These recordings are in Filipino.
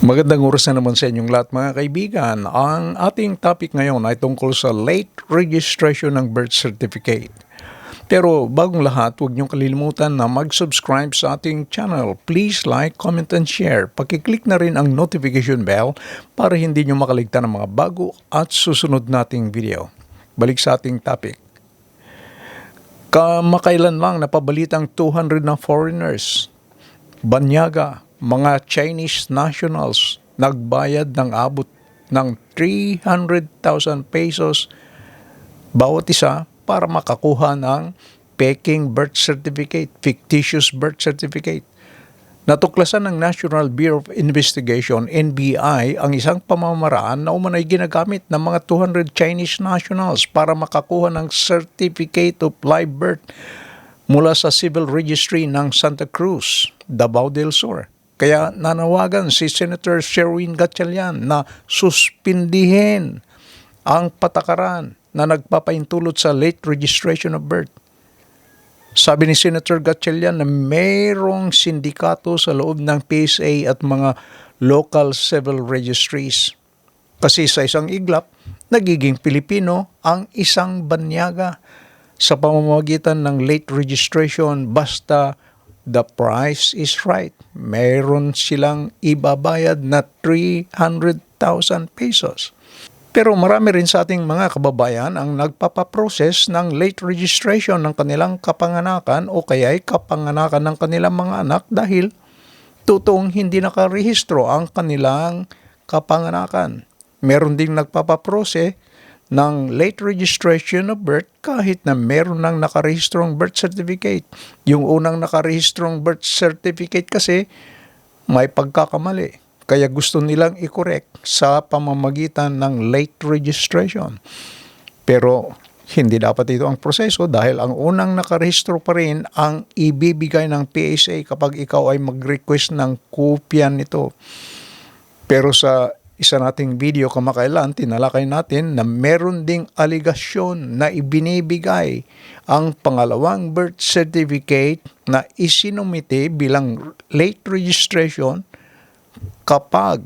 Magandang oras na naman sa inyong lahat mga kaibigan. Ang ating topic ngayon ay tungkol sa late registration ng birth certificate. Pero bagong lahat, huwag niyong kalilimutan na mag-subscribe sa ating channel. Please like, comment, and share. Pakiclick na rin ang notification bell para hindi niyo makaligtan ng mga bago at susunod nating video. Balik sa ating topic. Kamakailan lang napabalitang 200 na foreigners, banyaga, mga Chinese nationals nagbayad ng abot ng 300,000 pesos bawat isa para makakuha ng peking birth certificate, fictitious birth certificate. Natuklasan ng National Bureau of Investigation, NBI, ang isang pamamaraan na umanay ginagamit ng mga 200 Chinese nationals para makakuha ng Certificate of Live Birth mula sa Civil Registry ng Santa Cruz, Davao del Sur. Kaya nanawagan si Senator Sherwin Gatchalian na suspindihin ang patakaran na nagpapaintulot sa late registration of birth. Sabi ni Senator Gatchalian na mayroong sindikato sa loob ng PSA at mga local civil registries. Kasi sa isang iglap, nagiging Pilipino ang isang banyaga sa pamamagitan ng late registration basta the price is right. Meron silang ibabayad na 300,000 pesos. Pero marami rin sa ating mga kababayan ang nagpapaprocess ng late registration ng kanilang kapanganakan o kaya'y kapanganakan ng kanilang mga anak dahil totoong hindi nakarehistro ang kanilang kapanganakan. Meron ding nagpapaprose ng late registration of birth kahit na meron ng nakarehistrong birth certificate. Yung unang nakarehistrong birth certificate kasi may pagkakamali. Kaya gusto nilang i-correct sa pamamagitan ng late registration. Pero hindi dapat ito ang proseso dahil ang unang nakarehistro pa rin ang ibibigay ng PSA kapag ikaw ay mag-request ng kopya nito. Pero sa isa nating video kamakailan, tinalakay natin na meron ding aligasyon na ibinibigay ang pangalawang birth certificate na isinumite bilang late registration kapag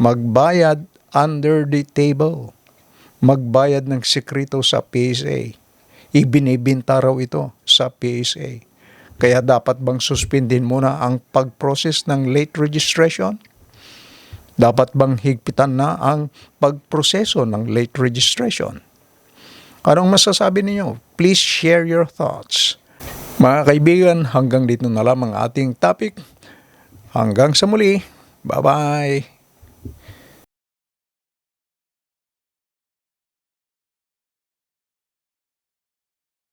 magbayad under the table, magbayad ng sekreto sa PSA. Ibinibinta raw ito sa PSA. Kaya dapat bang suspendin muna ang pag-process ng late registration? Dapat bang higpitan na ang pagproseso ng late registration? Anong masasabi ninyo? Please share your thoughts. Mga kaibigan, hanggang dito na lang ang ating topic. Hanggang sa muli. Bye-bye.